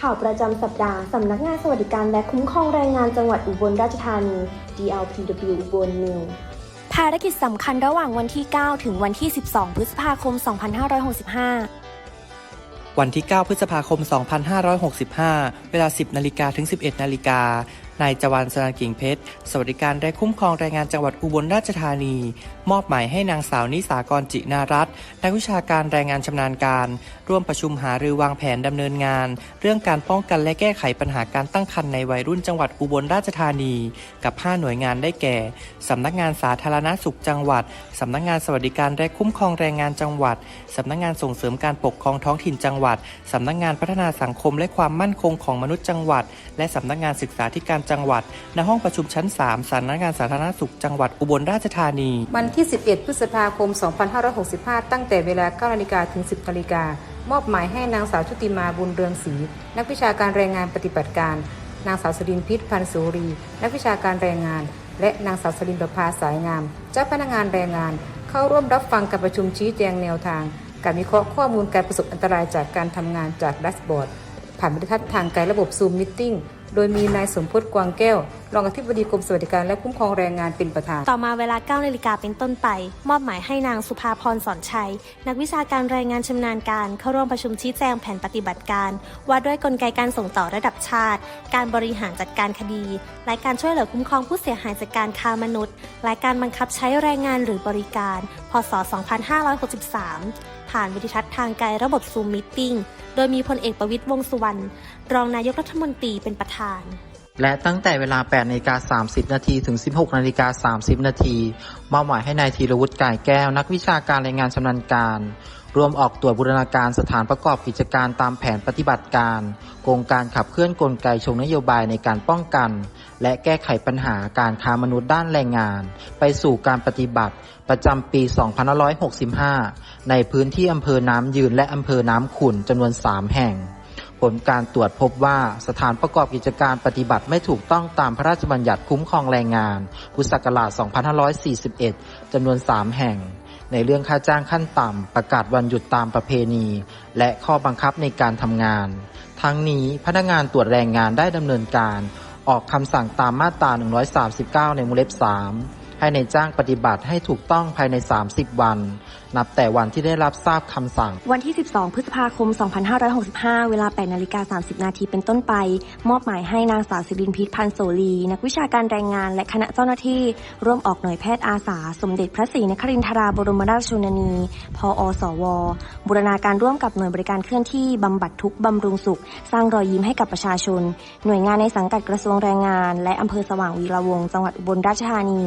ข่าวประจำสัปดาห์ สำนักงานสวัสดิการและคุ้มครองแรงงานจังหวัดอุบลราชธานี DLPW อุบลนิวภารกิจสำคัญระหว่างวันที่ 9 ถึงวันที่ 12 พฤษภาคม 2565 วันที่ 9 พฤษภาคม 2565 เวลา 10 นาฬิกาถึง 11 นาฬิกา นายจวันสนานกิ่งเพชร สวัสดิการและคุ้มครองแรงงานจังหวัดอุบลราชธานี มอบหมายให้นางสาวนิสากรจินารัตน์นักวิชาการแรงงานชำนาญการ ร่วมประชุมหารือวางแผนดำเนินงาน เรื่องการป้องกันและแก้ไขปัญหาการตั้งครรภ์ในวัยรุ่นจังหวัดอุบลราชธานี กับ 5 หน่วยงานได้แก่สำนักงานสาธารณสุขจังหวัดสำนักงานสวัสดิการและคุ้มครองแรงงานจังหวัดสำนักงานส่งเสริมการปกครองท้องถิ่นจังหวัดสำนักงานพัฒนาสังคมและความมั่นคงของมนุษย์จังหวัด และสำนักงานศึกษาธิการจังหวัด ณห้องประชุมชั้น 3สำนักงานสาธารณสุขจังหวัดอุบลราชธานี วันที่ 11 พฤษภาคม 2565 ตั้งแต่เวลา9นาฬิกาถึง 10นาฬิกามอบหมายให้นางสาวชุติมาบุญเรืองศรีนักวิชาการแรงงานปฏิบัติการ นางสาวสรินพิษพันสุรี นักวิชาการแรงงาน และนางสาวสรินประภาสายงาม เจ้าพนักงานแรงงาน เข้าร่วมรับฟังการประชุมชี้แจงแนวทาง การวิเคราะห์ข้อมูลการประสบอันตรายจากการทำงานจากดัชบอร์ด ผ่านบรรทัดทางไกลระบบซูมมิทติ้งโดยมีนายสมพศกวางแก้ว รองอธิบดีกรมสวัสดิการและคุ้มครองแรงงานเป็นประธาน ต่อมาเวลา9นาฬิกาเป็นต้นไป มอบหมายให้นางสุภาพรสอนชัย นักวิชาการแรงงานชำนาญการ เข้าร่วมประชุมชี้แจงแผนปฏิบัติการ ว่าด้วยกลไกการส่งต่อระดับชาติ การบริหารจัดการคดี และการช่วยเหลือคุ้มครองผู้เสียหายจากการค้ามนุษย์ และการบังคับใช้แรงงานหรือบริการ พศ 2563 ผ่านวิดิทัศน์ทางไกลระบบซูมมิทติ้ง โดยมีพลเอกประวิตยวงสุวรรณ รองนายกรัฐมนตรีเป็นประธาน และตั้งแต่เวลา 8นาฬิกา30 นาทีถึง 16นาฬิกา30 นาทีมอบหมายให้นายธีรวุฒิก่ายแก้ว นักวิชาการแรงงานชำนาญการ รวมออกตรวจบูรณาการสถานประกอบกิจการตามแผนปฏิบัติการโครงการขับเคลื่อนกลไกชงนโยบายในการป้องกัน และแก้ไขปัญหาการค้ามนุษย์ด้านแรงงาน ไปสู่การปฏิบัติประจำปี 2565 ในพื้นที่อำเภอน้ำยืนและอำเภอน้ำขุ่นจำนวน 3 แห่ง ผลการตรวจพบว่าสถานประกอบกิจการปฏิบัติไม่ถูกต้องตามพระราชบัญญัติคุ้มครองแรงงาน พุทธศักราช 2541 จำนวน 3 แห่ง ในเรื่องค่าจ้างขั้นต่ำ ประกาศวันหยุดตามประเพณี และข้อบังคับในการทำงาน ทั้งนี้พนักงานตรวจแรงงานได้ดำเนินการ ออกคำสั่งตามมาตรา 139 ในวงเล็บ 3 ให้ในจ้างปฏิบัติให้ถูกต้องภายใน 30 วัน นับแต่วันที่ได้รับทราบคำสั่ง วันที่ 12 พฤษภาคม 2565 เวลา8นาฬิกา30 นาทีเป็นต้นไป มอบหมายให้นางสาวสิรินพิษพันธ์โสลี นักวิชาการแรงงานและคณะเจ้าหน้าที่ร่วมออกหน่วยแพทย์อาสา สมเด็จพระศรีนครินทราบรมราชชนนีพอสว บูรณาการร่วมกับหน่วยบริการเคลื่อนที่บำบัดทุกบำรุงสุข สร้างรอยยิ้มให้กับประชาชน หน่วยงานในสังกัดกระทรวงแรงงาน และอำเภอสว่างวีระวงจังหวัดอุบลราชธานี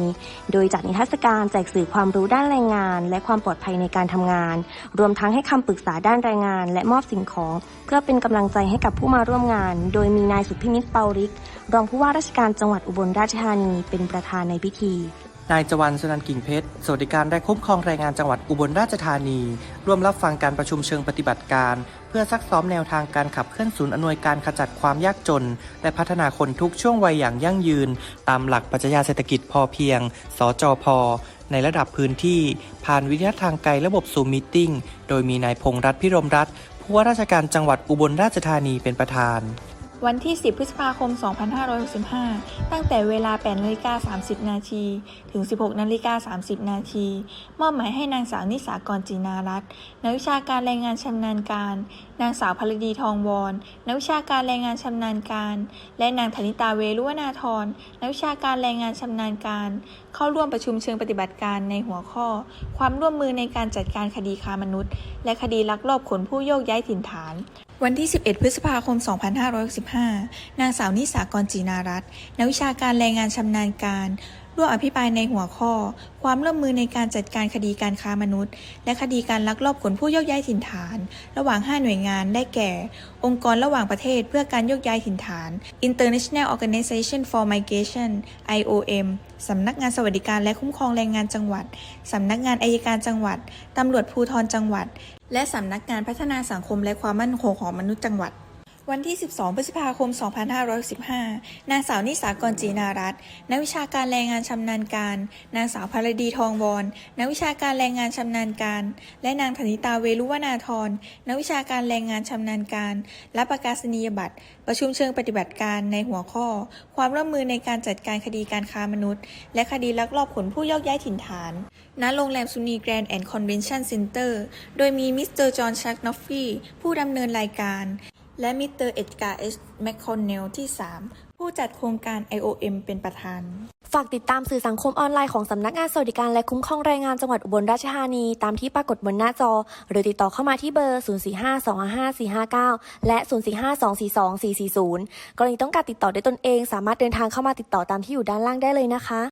โดยจัดนิทรรศการแจกสื่อความรู้ด้านแรงงาน และความปลอดภัยในการทำงาน รวมทั้งให้คำปรึกษาด้านแรงงาน และมอบสิ่งของ เพื่อเป็นกำลังใจให้กับผู้มาร่วมงาน โดยมีนายสุพินิจเปาริก รองผู้ว่าราชการจังหวัดอุบลราชธานีเป็นประธานในพิธี นายจวันสุนันกิ่งเพชรสวัสดิการและคุ้มครองแรงงานจังหวัดอุบลราชธานี ร่วมรับฟังการประชุมเชิงปฏิบัติการ เพื่อซักซ้อมแนวทางการขับเคลื่อนศูนย์อำนวยการขจัดความยากจน และพัฒนาคนทุกช่วงวัยอย่างยั่งยืน ตามหลักปรัชญาเศรษฐกิจพอเพียง สจพในระดับพื้นที่ ผ่านวิทยาทางไกลระบบซูมมิทติ้งโดยมีนายพงษ์รัฐพิรมรัตน์ผู้ว่าราชการจังหวัดอุบลราชธานีเป็นประธาน วันที่ 10 พฤษภาคม 2565 ตั้งแต่เวลา 8นาฬิกา30 นาที ถึง 16นาฬิกา30 นาที มอบหมายให้นางสาวนิสากรจีนารัตน์ นักวิชาการแรงงานชำนาญการ นางสาวพลดีทองวอน นักวิชาการแรงงานชำนาญการ และนางธนิตาเวรุวนาธรนักวิชาการแรงงานชำนาญการ เข้าร่วมประชุมเชิงปฏิบัติการในหัวข้อ ความร่วมมือในการจัดการคดีค้ามนุษย์ และคดีลักลอบขนผู้โยกย้ายถิ่นฐาน วันที่ 11 พฤษภาคม 2565 นางสาวนิสากรจีนารัตน์นักวิชาการแรงงานชำนาญการ ร่วมอภิปรายในหัวข้อ ความร่วมมือในการจัดการคดีการค้ามนุษย์ และคดีการลักลอบขนผู้โยกย้ายถิ่นฐาน ระหว่าง 5 หน่วยงานได้แก่ องค์กรระหว่างประเทศเพื่อการโยกย้ายถิ่นฐาน International Organization for Migration IOM สำนักงานสวัสดิการและคุ้มครองแรงงานจังหวัด สำนักงานอายการจังหวัด ตำรวจภูธรจังหวัด และสำนักงานพัฒนาสังคมและความมั่นคงของมนุษย์จังหวัด วันที่ 12 พฤษภาคม 2515 นางสาวนิสากรจีนารัตน์ นักวิชาการแรงงานชำนาญการ นางสาวภารดีทองวอนนักวิชาการแรงงานชำนาญการ และนางธนิตาเวลุวนาธรนักวิชาการแรงงานชำนาญการ รับประกาศนียบัตร ประชุมเชิงปฏิบัติการในหัวข้อ ความร่วมมือในการจัดการคดีการค้ามนุษย์ และคดีลักลอบขนผู้ยกย้ายถิ่นฐาน ณ โรงแรมซุนีแกรนด์แอนด์คอนเวนชั่นเซ็นเตอร์ โดยมีมิสเตอร์จอห์นชักนอฟฟี่ ผู้ดำเนินรายการ และมิสเตอร์เอ็ดการ์เอชแมคคอนเนลที่ 3 ผู้จัดโครงการ IOM เป็นประธาน ฝากติดตามสื่อสังคมออนไลน์ของสำนักงานสวัสดิการและคุ้มครองแรงงานจังหวัดอุบลราชธานี ตามที่ปรากฏบนหน้าจอ หรือติดต่อเข้ามาที่เบอร์ 045-255-459 และ 0452424440กรณีต้องการติดต่อด้วยตนเอง สามารถเดินทางเข้ามาติดต่อตามที่อยู่ด้านล่างได้เลยนะคะ